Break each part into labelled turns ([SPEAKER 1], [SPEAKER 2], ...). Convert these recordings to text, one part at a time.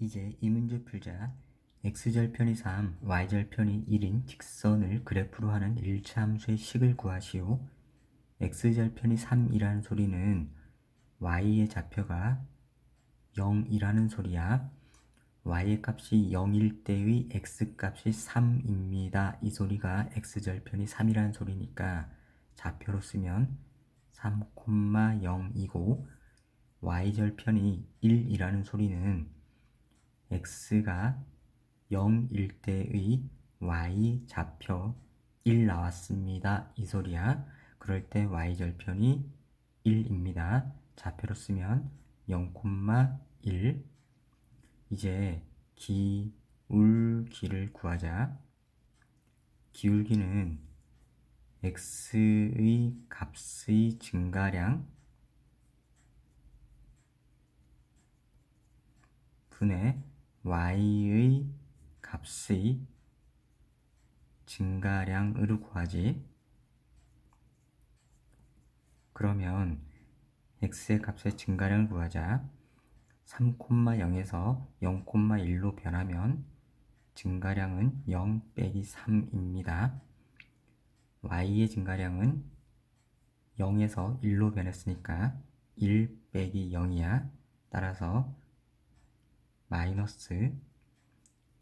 [SPEAKER 1] 이제 이 문제 풀자. x절편이 3, y절편이 1인 직선을 그래프로 하는 1차 함수의 식을 구하시오. x절편이 3이라는 소리는 y의 좌표가 0이라는 소리야. y의 값이 0일 때의 x 값이 3입니다. 이 소리가 x절편이 3이라는 소리니까 좌표로 쓰면 3,0이고 y절편이 1이라는 소리는 x가 0일 때의 y 좌표 1 나왔습니다. 이 소리야. 그럴 때 y절편이 1입니다. 좌표로 쓰면 0,1 이제 기울기를 구하자. 기울기는 x의 값의 증가량 분의 y의 값의 증가량으로 구하지. 그러면 x의 값의 증가량을 구하자. 3,0에서 0,1로 변하면 증가량은 0 빼기 3입니다. y의 증가량은 0에서 1로 변했으니까 1 빼기 0이야. 따라서 마이너스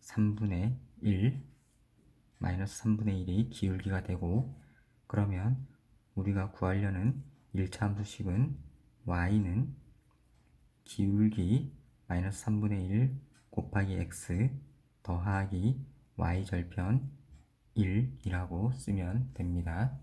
[SPEAKER 1] 3분의 1 마이너스 3분의 1이 기울기가 되고 그러면 우리가 구하려는 1차 함수식은 y는 기울기 마이너스 3분의 1 곱하기 x 더하기 y절편 1이라고 쓰면 됩니다.